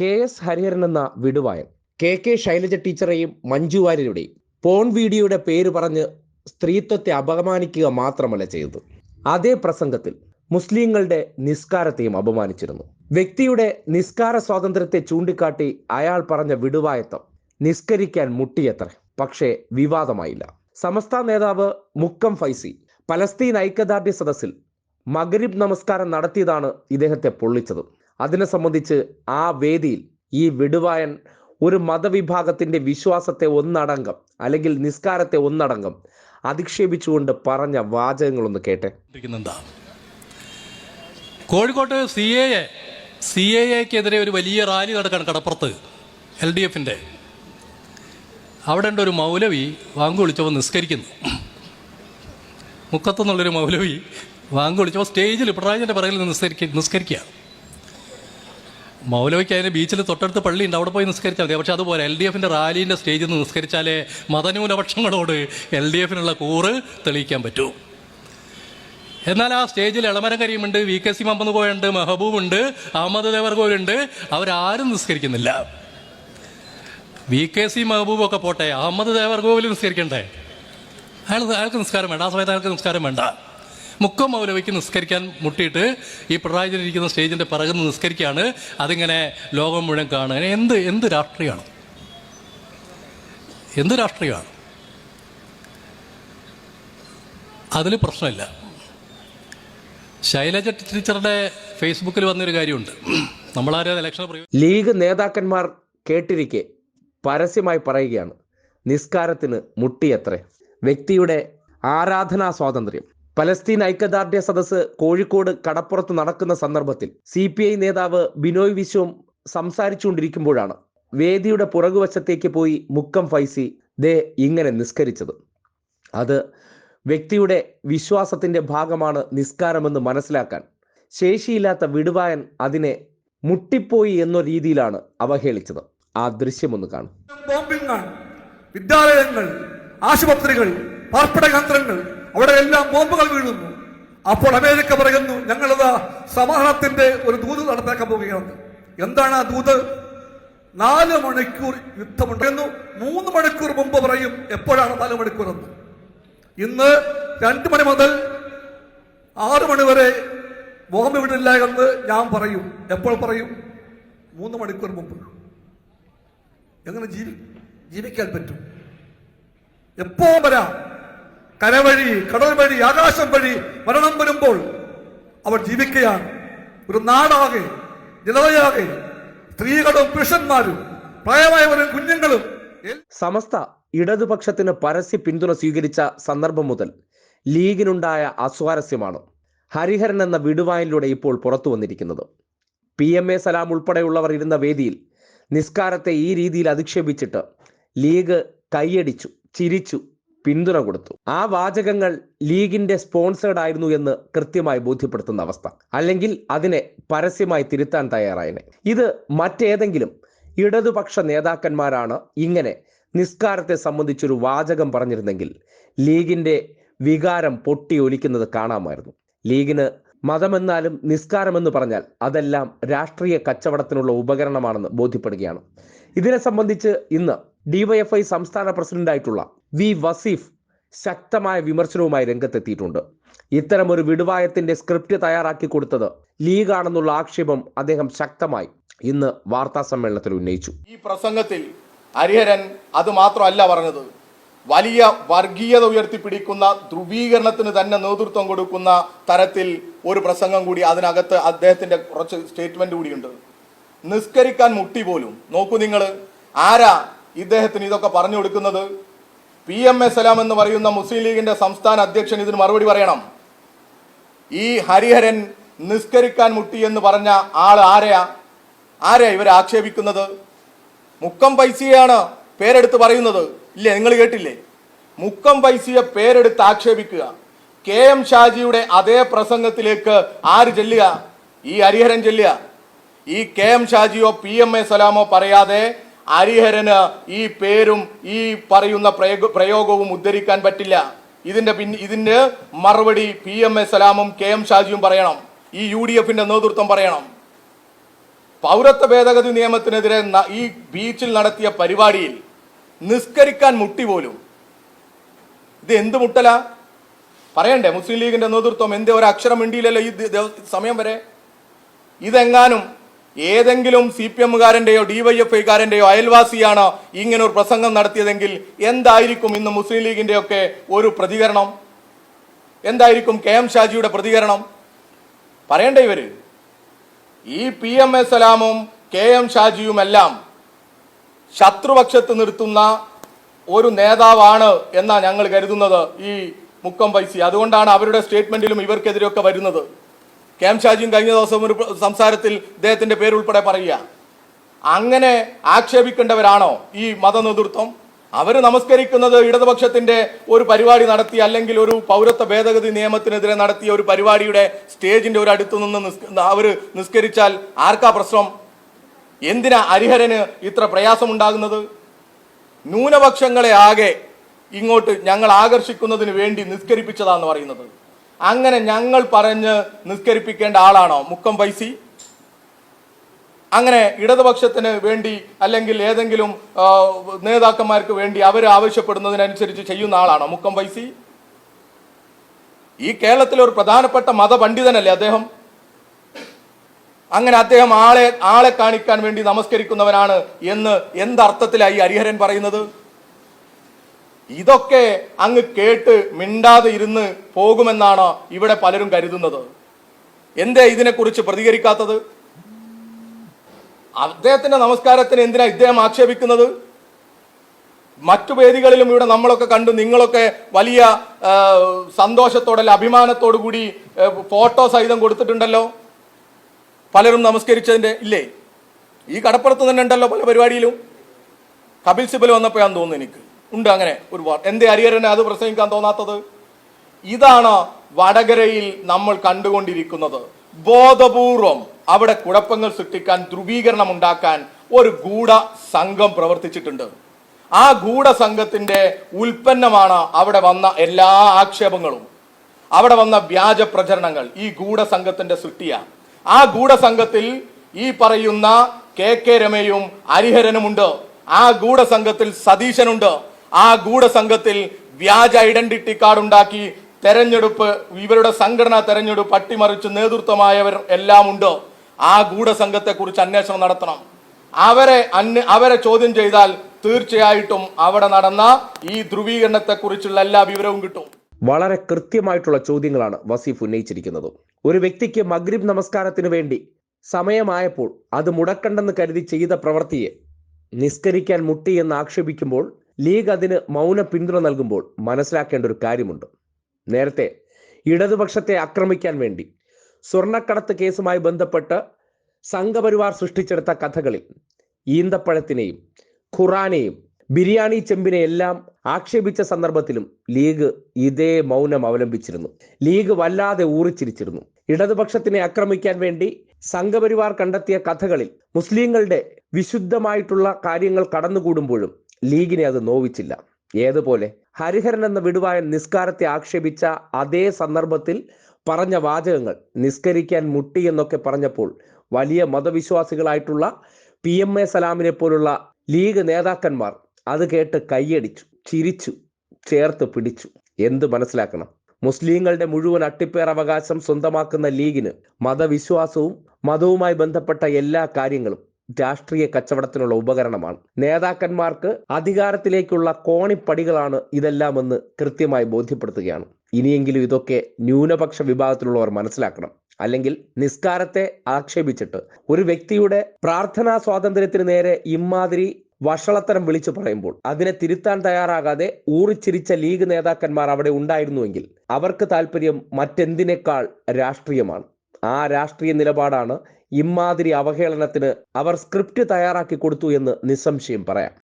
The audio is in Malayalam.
കെ എസ് ഹരിഹരൻ എന്ന വിടുവായൻ. കെ കെ ശൈലജ ടീച്ചറെയും മഞ്ജു വാര്യരുടെയും. പോൺ വീഡിയോയുടെ പേര് പറഞ്ഞ് സ്ത്രീത്വത്തെ അപമാനിക്കുക മാത്രമല്ല ചെയ്തത്. അതേ പ്രസംഗത്തിൽ മുസ്ലിങ്ങളുടെ നിസ്കാരത്തെയും അപമാനിച്ചിരുന്നു. വ്യക്തിയുടെ നിസ്കാര സ്വാതന്ത്ര്യത്തെ ചൂണ്ടിക്കാട്ടി അയാൾ പറഞ്ഞ വിടുവായത്വം നിസ്കരിക്കാൻ മുട്ടിയത്ര പക്ഷേ വിവാദമായില്ല. സമസ്ത നേതാവ് മുക്കം ഫൈസി പലസ്തീൻ ഐക്യദാർഢ്യ സദസ്സിൽ മഗരിബ് നമസ്കാരം നടത്തിയതാണ് ഇദ്ദേഹത്തെ പൊള്ളിച്ചത്. അതിനെ സംബന്ധിച്ച് ആ വേദിയിൽ ഈ വിടുവായൻ ഒരു മതവിഭാഗത്തിന്റെ വിശ്വാസത്തെ ഒന്നടങ്കം അല്ലെങ്കിൽ നിസ്കാരത്തെ ഒന്നടങ്കം അധിക്ഷേപിച്ചുകൊണ്ട് പറഞ്ഞ വാചകങ്ങളൊന്ന് കേട്ടെ. കോഴിക്കോട്ട് C A A C A എക്കെതിരെ ഒരു വലിയ റാലി നടക്കാണ് കടപ്പുറത്ത് എൽ ഡി എഫിന്റെ അവിടെ ഉണ്ട് ഒരു മൗലവി വാങ്ക് വിളിച്ചപ്പോൾ നിസ്കരിക്കുന്നു. മുക്കത്തുനിന്നുള്ളൊരു മൗലവി വാങ്ക് വിളിച്ചപ്പോൾ സ്റ്റേജിൽ പിണറായി പിറകിൽ നിസ്കരിക്കുക നിസ്കരിക്കുക മൗലവിക്ക് അതിന് ബീച്ചിൽ തൊട്ടടുത്ത് പള്ളിയുണ്ട്. അവിടെ പോയി നിസ്കരിച്ചാൽ മതി. പക്ഷെ അതുപോലെ എൽ ഡി എഫിന്റെ റാലീന്റെ സ്റ്റേജിൽ നിന്ന് നിസ്കരിച്ചാലേ മതന്യൂനപക്ഷങ്ങളോട് എൽ ഡി എഫിനുള്ള കൂറ് തെളിയിക്കാൻ പറ്റൂ. എന്നാൽ ആ സ്റ്റേജിൽ ഇളമരം കരീമുണ്ട് വി കെ സി മുഹമ്മദ് കോയുണ്ട് മെഹബൂബുണ്ട് അഹമ്മദ് ദേവർഗോലുണ്ട് അവരാരും നിസ്കരിക്കുന്നില്ല. വി കെ സി മെഹബൂബ് ഒക്കെ പോട്ടെ അഹമ്മദ് ദേവർഗോവിൽ നിസ്കരിക്കണ്ടേ? അയാൾ അയാൾക്ക് നിസ്കാരം വേണ്ട. ആ സമയത്ത് അയാൾക്ക് നിസ്കാരം വേണ്ട. മുക്കം മൗലവിക്ക് നിസ്കരിക്കാൻ മുട്ടിയിട്ട് ഈ പിണറായിരിക്കുന്ന സ്റ്റേജിന്റെ പിറകുന്ന് നിസ്കരിക്കുകയാണ്. അതിങ്ങനെ ലോകം മുഴുവൻ കാണുക. എന്ത് എന്ത് രാഷ്ട്രീയമാണ്? എന്ത് രാഷ്ട്രീയമാണ്? അതിൽ പ്രശ്നമില്ല. ശൈലജ ടീച്ചറുടെ ഫേസ്ബുക്കിൽ വന്നൊരു കാര്യമുണ്ട്. നമ്മളാരും ഇലക്ഷൻ ലീഗ് നേതാക്കന്മാർ കേട്ടിരിക്കെ പരസ്യമായി പറയുകയാണ് നിസ്കാരത്തിന് മുട്ടിയത്രേ. വ്യക്തിയുടെ ആരാധനാ സ്വാതന്ത്ര്യം. പലസ്തീൻ ഐക്യദാർഢ്യ സദസ്സ് കോഴിക്കോട് കടപ്പുറത്ത് നടക്കുന്ന സന്ദർഭത്തിൽ സി പി ഐ നേതാവ് ബിനോയ് വിശ്വം സംസാരിച്ചുകൊണ്ടിരിക്കുമ്പോഴാണ് വേദിയുടെ പുറകുവശത്തേക്ക് പോയി മുക്കം ഫൈസി ദേ ഇങ്ങനെ നിസ്കരിച്ചത്. അത് വ്യക്തിയുടെ വിശ്വാസത്തിന്റെ ഭാഗമാണ് നിസ്കാരമെന്ന് മനസ്സിലാക്കാൻ ശേഷിയില്ലാത്ത വിടുവായൻ അതിനെ മുട്ടിപ്പോയി എന്ന രീതിയിലാണ് അവഹേളിച്ചത്. ആ ദൃശ്യമൊന്ന് കാണും. വിദ്യാലയങ്ങൾ ആശുപത്രികൾ പാർപ്പിട കേന്ദ്രങ്ങൾ അവിടെ എല്ലാം ബോംബുകൾ വീഴുന്നു. അപ്പോൾ അമേരിക്ക പറയുന്നു ഞങ്ങളത് സമാധാനത്തിന്റെ ഒരു ദൂത് നടത്താക്കാൻ പോവുകയാണ്. എന്താണ് ആ ദൂത്? നാല് മണിക്കൂർ യുദ്ധമുണ്ടെന്നു മൂന്ന് മണിക്കൂർ മുമ്പ് പറയും എപ്പോഴാണ് നാല് മണിക്കൂർ എന്ന്? ഇന്ന് രണ്ടു മണി മുതൽ ആറു മണി വരെ ബോംബ് വിടില്ല എന്ന് ഞാൻ പറയും. എപ്പോൾ പറയും? മൂന്ന് മണിക്കൂർ മുമ്പ്. എങ്ങനെ ജീവി ജീവിക്കാൻ പറ്റും? എപ്പോ വരാം? കരവഴി കടൽ വഴി ആകാശം വഴി മരണം വരുമ്പോൾ അവർ ജീവിക്കുകയാണ്. ഒരു നാടാകെ ജനതയാകെ സ്ത്രീകളും പുരുഷന്മാരും പ്രായമായവരും കുഞ്ഞുങ്ങളും. സമസ്ത ഇടതുപക്ഷത്തിന് പരസ്യ പിന്തുണ സ്വീകരിച്ച സന്ദർഭം മുതൽ ലീഗിനുണ്ടായ അസ്വാരസ്യമാണ് ഹരിഹരൻ എന്ന വിടുവായിലൂടെ ഇപ്പോൾ പുറത്തു വന്നിരിക്കുന്നത്. പി എം എ സലാം ഉൾപ്പെടെയുള്ളവർ ഇരുന്ന വേദിയിൽ നിസ്കാരത്തെ ഈ രീതിയിൽ അധിക്ഷേപിച്ചിട്ട് ലീഗ് കൈയടിച്ചു ചിരിച്ചു പിന്തുണ കൊടുത്തു. ആ വാചകങ്ങൾ ലീഗിന്റെ സ്പോൺസേഡ് ആയിരുന്നു എന്ന് കൃത്യമായി ബോധ്യപ്പെടുത്തുന്ന അവസ്ഥ. അല്ലെങ്കിൽ അതിനെ പരസ്യമായി തിരുത്താൻ തയ്യാറായനെ. ഇത് മറ്റേതെങ്കിലും ഇടതുപക്ഷ നേതാക്കന്മാരാണ് ഇങ്ങനെ നിസ്കാരത്തെ സംബന്ധിച്ചൊരു വാചകം പറഞ്ഞിരുന്നെങ്കിൽ ലീഗിന്റെ വികാരം പൊട്ടി ഒലിക്കുന്നത് കാണാമായിരുന്നു. ലീഗിന് മതമെന്നാലും നിസ്കാരമെന്ന് പറഞ്ഞാൽ അതെല്ലാം രാഷ്ട്രീയ കച്ചവടത്തിനുള്ള ഉപകരണമാണെന്ന് ബോധ്യപ്പെടുകയാണ്. ഇതിനെ സംബന്ധിച്ച് ഇന്ന് ഡിവൈഎഫ്ഐ സംസ്ഥാന പ്രസിഡന്റായിട്ടുള്ള വി വസീഫ് ശക്തമായ വിമർശനവുമായി രംഗത്തെത്തിയിട്ടുണ്ട്. ഇത്തരമൊരു വിടുവായത്തിന്റെ സ്ക്രിപ്റ്റ് തയ്യാറാക്കി കൊടുത്തത് ലീഗാണെന്നുള്ള ആക്ഷേപം അദ്ദേഹം ശക്തമായി ഇന്ന് വാർത്താ സമ്മേളനത്തിൽ ഉന്നയിച്ചു. ഈ പ്രസംഗത്തിൽ ഹരിഹരൻ അത് മാത്രമല്ല പറഞ്ഞത്. വലിയ വർഗീയത ഉയർത്തിപ്പിടിക്കുന്ന ധ്രുവീകരണത്തിന് തന്നെ നേതൃത്വം കൊടുക്കുന്ന തരത്തിൽ ഒരു പ്രസംഗം കൂടി അതിനകത്ത് അദ്ദേഹത്തിന്റെ കുറച്ച് സ്റ്റേറ്റ്മെന്റ് കൂടിയുണ്ട്. നിസ്കരിക്കാൻ മുട്ടി പോലും. നോക്കൂ നിങ്ങൾ ആരാ ഇദ്ദേഹത്തിന് ഇതൊക്കെ പറഞ്ഞു കൊടുക്കുന്നത്? പി എം എ സലാം എന്ന് പറയുന്ന മുസ്ലിം ലീഗിന്റെ സംസ്ഥാന അധ്യക്ഷൻ ഇതിന് മറുപടി പറയണം. ഈ ഹരിഹരൻ നിസ്കരിക്കാൻ മുട്ടി എന്ന് പറഞ്ഞ ആൾ ആരെയാ? ആരെയാ ഇവരെ ആക്ഷേപിക്കുന്നത്? മുക്കം പൈസയാണ് പേരെടുത്ത് പറയുന്നത്. ഇല്ലേ നിങ്ങൾ കേട്ടില്ലേ? മുക്കം പൈസയെ പേരെടുത്ത് ആക്ഷേപിക്കുക. കെ എം ഷാജിയുടെ അതേ പ്രസംഗത്തിലേക്ക് ആര് ചെല്ലുക? ഈ ഹരിഹരൻ ചെല്ലുക. ഈ കെ എം ഷാജിയോ പി എം എ സലാമോ പറയാതെ ഹരിഹരന് ഈ പേരും ഈ പറയുന്ന പ്രയോഗ- പ്രയോഗവും ഉദ്ധരിക്കാൻ പറ്റില്ല. ഇതിന്റെ പിൻ ഇതിന്റെ മറുപടി പി എം എ സലാമും കെ എം ഷാജിയും പറയണം. ഈ യു ഡി എഫിന്റെ നേതൃത്വം പറയണം. പൗരത്വ ഭേദഗതി നിയമത്തിനെതിരെ ഈ ബീച്ചിൽ നടത്തിയ പരിപാടിയിൽ നിസ്കരിക്കാൻ മുട്ടി പോലും. ഇത് എന്ത് മുട്ടല? പറയണ്ടേ മുസ്ലിം ലീഗിന്റെ നേതൃത്വം എന്തേ ഒരു അക്ഷരം മിണ്ടിയില്ലല്ലോ ഈ സമയം വരെ? ഇതെങ്ങാനും ഏതെങ്കിലും സി പി എമ്മുകാരന്റെയോ ഡിവൈഎഫ്ഐക്കാരന്റെയോ അയൽവാസിയാണ് ഇങ്ങനെ ഒരു പ്രസംഗം നടത്തിയതെങ്കിൽ എന്തായിരിക്കും ഇന്ന് മുസ്ലിം ലീഗിന്റെ ഒക്കെ ഒരു പ്രതികരണം? എന്തായിരിക്കും കെ എം ഷാജിയുടെ പ്രതികരണം? പറയണ്ടേ ഇവർ? ഈ പി എം എ സലാമും കെ എം ഷാജിയുമെല്ലാം ശത്രുപക്ഷത്ത് നിർത്തുന്ന ഒരു നേതാവാണ് എന്നാണ് ഞങ്ങൾ കരുതുന്നത് ഈ മുക്കം വൈസി അതുകൊണ്ടാണ് അവരുടെ സ്റ്റേറ്റ്മെന്റിലും ഇവർക്കെതിരെയൊക്കെ വരുന്നത്. കെ എം ഷാജിയും കഴിഞ്ഞ ദിവസം ഒരു സംസാരത്തിൽ ഇദ്ദേഹത്തിന്റെ പേരുൾപ്പെടെ പറയുക. അങ്ങനെ ആക്ഷേപിക്കേണ്ടവരാണോ ഈ മതനേതൃത്വം? അവർ നമസ്കരിക്കുന്നത് ഇടതുപക്ഷത്തിന്റെ ഒരു പരിപാടി നടത്തി അല്ലെങ്കിൽ ഒരു പൗരത്വ ഭേദഗതി നിയമത്തിനെതിരെ നടത്തിയ ഒരു പരിപാടിയുടെ സ്റ്റേജിന്റെ ഒരു അടുത്തു നിന്ന് അവർ നിസ്കരിച്ചാൽ ആർക്കാ പ്രശ്നം? എന്തിനാ ഹരിഹരന് ഇത്ര പ്രയാസമുണ്ടാകുന്നത്? ന്യൂനപക്ഷങ്ങളെ ആകെ ഇങ്ങോട്ട് ഞങ്ങൾ ആകർഷിക്കുന്നതിന് വേണ്ടി നിസ്കരിപ്പിച്ചതാന്ന് പറയുന്നത്. അങ്ങനെ ഞങ്ങൾ പറഞ്ഞ് നിസ്കരിപ്പിക്കേണ്ട ആളാണോ? മുക്കം പൈസി അങ്ങനെ ഇടതുപക്ഷത്തിന് വേണ്ടി അല്ലെങ്കിൽ ഏതെങ്കിലും നേതാക്കന്മാർക്ക് വേണ്ടി അവർ ആവശ്യപ്പെടുന്നതിനനുസരിച്ച് ചെയ്യുന്ന ആളാണോ? മുക്കം പൈസി ഈ കേരളത്തിലെ ഒരു പ്രധാനപ്പെട്ട മതപണ്ഡിതനല്ലേ അദ്ദേഹം? അങ്ങനെ അദ്ദേഹം ആളെ ആളെ കാണിക്കാൻ വേണ്ടി നമസ്കരിക്കുന്നവനാണ് എന്ന് എന്തർത്ഥത്തിലായി ഹരിഹരൻ പറയുന്നത്? ഇതൊക്കെ അങ്ങ് കേട്ട് മിണ്ടാതെ ഇരുന്ന് പോകുമെന്നാണ് ഇവിടെ പലരും കരുതുന്നത്. എന്തേ ഇതിനെക്കുറിച്ച് പ്രതികരിക്കാത്തത്? അദ്ദേഹത്തിന്റെ നമസ്കാരത്തിന് എന്തിനാ ഇദ്ദേഹം ആക്ഷേപിക്കുന്നത്? മറ്റു വേദികളിലും ഇവിടെ നമ്മളൊക്കെ കണ്ടു നിങ്ങളൊക്കെ വലിയ സന്തോഷത്തോടെ അല്ല അഭിമാനത്തോടു കൂടി ഫോട്ടോ സഹിതം കൊടുത്തിട്ടുണ്ടല്ലോ? പലരും നമസ്കരിച്ചതിന്റെ ഇല്ലേ? ഈ കടപ്പുറത്ത് തന്നെ ഉണ്ടല്ലോ പല പരിപാടിയിലും? കപിൽ സിബൽ വന്നപ്പോഴാന്ന് തോന്നുന്നു എനിക്ക്. ഉണ്ട് അങ്ങനെ ഒരുപാട് എന്തേ ഹരിഹരനെ അത് പ്രസംഗിക്കാൻ തോന്നാത്തത്? ഇതാണ് വടകരയിൽ നമ്മൾ കണ്ടുകൊണ്ടിരിക്കുന്നത്. ബോധപൂർവം അവിടെ കുഴപ്പങ്ങൾ സൃഷ്ടിക്കാൻ ധ്രുവീകരണം ഉണ്ടാക്കാൻ ഒരു ഗൂഢ സംഘം പ്രവർത്തിച്ചിട്ടുണ്ട്. ആ ഗൂഢ സംഘത്തിന്റെ ഉൽപ്പന്നമാണ് അവിടെ വന്ന എല്ലാ ആക്ഷേപങ്ങളും. അവിടെ വന്ന വ്യാജ പ്രചരണങ്ങൾ ഈ ഗൂഢസംഘത്തിന്റെ സൃഷ്ടിയാണ് ആ ഗൂഢസംഘത്തിൽ ഈ പറയുന്ന കെ കെ രമയും ഹരിഹരനുമുണ്ട്. ആ ഗൂഢസംഘത്തിൽ സതീശനുണ്ട്. ആ ഗൂഢസംഘത്തിൽ വ്യാജ ഐഡന്റിറ്റി കാർഡ് ഉണ്ടാക്കി തെരഞ്ഞെടുപ്പ് ഇവരുടെ സംഘടനാ തെരഞ്ഞെടുപ്പ് അട്ടിമറിച്ച് നേതൃത്വമായവർ എല്ലാം ഉണ്ടോ. ആ ഗൂഢസംഘത്തെ കുറിച്ച് അന്വേഷണം നടത്തണം. അവരെ അന്വ അവരെ ചോദ്യം ചെയ്താൽ തീർച്ചയായിട്ടും അവിടെ നടന്ന ഈ ധ്രുവീകരണത്തെ കുറിച്ചുള്ള എല്ലാ വിവരവും കിട്ടും. വളരെ കൃത്യമായിട്ടുള്ള ചോദ്യങ്ങളാണ് വസീഫ് ഉന്നയിച്ചിരിക്കുന്നത്. ഒരു വ്യക്തിക്ക് മഗ്രിബ് നമസ്കാരത്തിന് വേണ്ടി സമയമായപ്പോൾ അത് മുടക്കണ്ടെന്ന് കരുതി ചെയ്ത പ്രവൃത്തിയെ നിസ്കരിക്കാൻ മുട്ടി എന്ന് ആക്ഷേപിക്കുമ്പോൾ ലീഗ് അതിന് മൗന പിന്തുണ നൽകുമ്പോൾ മനസ്സിലാക്കേണ്ട ഒരു കാര്യമുണ്ട്. നേരത്തെ ഇടതുപക്ഷത്തെ ആക്രമിക്കാൻ വേണ്ടി സ്വർണക്കടത്ത് കേസുമായി ബന്ധപ്പെട്ട് സംഘപരിവാർ സൃഷ്ടിച്ചെടുത്ത കഥകളിൽ ഈന്തപ്പഴത്തിനെയും ഖുറാനെയും ബിരിയാണി ചെമ്പിനെയെല്ലാം ആക്ഷേപിച്ച സന്ദർഭത്തിലും ലീഗ് ഇതേ മൗനം അവലംബിച്ചിരുന്നു. ലീഗ് വല്ലാതെ ഊറിച്ചിരിച്ചിരുന്നു. ഇടതുപക്ഷത്തിനെ ആക്രമിക്കാൻ വേണ്ടി സംഘപരിവാർ കണ്ടെത്തിയ കഥകളിൽ മുസ്ലിങ്ങളുടെ വിശുദ്ധമായിട്ടുള്ള കാര്യങ്ങൾ കടന്നുകൂടുമ്പോഴും ലീഗിനെ അത് നോവിച്ചില്ല. ഏതുപോലെ? ഹരിഹരൻ എന്ന വിടുവായൻ നിസ്കാരത്തെ ആക്ഷേപിച്ച അതേ സന്ദർഭത്തിൽ പറഞ്ഞ വാചകങ്ങൾ നിസ്കരിക്കാൻ മുട്ടി എന്നൊക്കെ പറഞ്ഞപ്പോൾ വലിയ മതവിശ്വാസികളായിട്ടുള്ള പി എം എ സലാമിനെ പോലുള്ള ലീഗ് നേതാക്കന്മാർ അത് കേട്ട് കൈയടിച്ചു ചിരിച്ചു ചേർത്ത് പിടിച്ചു. എന്ത് മനസ്സിലാക്കണം? മുസ്ലിങ്ങളുടെ മുഴുവൻ അട്ടിപ്പേർ അവകാശം സ്വന്തമാക്കുന്ന ലീഗിന് മതവിശ്വാസവും മതവുമായി ബന്ധപ്പെട്ട എല്ലാ കാര്യങ്ങളും രാഷ്ട്രീയ കച്ചവടത്തിനുള്ള ഉപകരണമാണ്. നേതാക്കന്മാർക്ക് അധികാരത്തിലേക്കുള്ള കോണിപ്പടികളാണ് ഇതെല്ലാമെന്ന് കൃത്യമായി ബോധ്യപ്പെടുത്തുകയാണ്. ഇനിയെങ്കിലും ഇതൊക്കെ ന്യൂനപക്ഷ വിഭാഗത്തിലുള്ളവർ മനസ്സിലാക്കണം. അല്ലെങ്കിൽ നിസ്കാരത്തെ ആക്ഷേപിച്ചിട്ട് ഒരു വ്യക്തിയുടെ പ്രാർത്ഥനാ സ്വാതന്ത്ര്യത്തിന് നേരെ ഇമാതിരി വഷളത്തരം വിളിച്ചു പറയുമ്പോൾ അതിനെ തിരുത്താൻ തയ്യാറാകാതെ ഊറിച്ചിരിച്ച ലീഗ് നേതാക്കന്മാർ അവിടെ ഉണ്ടായിരുന്നുവെങ്കിൽ അവർക്ക് താല്പര്യം മറ്റെന്തിനേക്കാൾ രാഷ്ട്രീയമാണ്. ആ രാഷ്ട്രീയ നിലപാടാണ് ഇമാതിരി അവഹേളനത്തിന് അവർ സ്ക്രിപ്റ്റ് തയ്യാറാക്കി കൊടുത്തു എന്ന് നിസ്സംശയം പറയാം.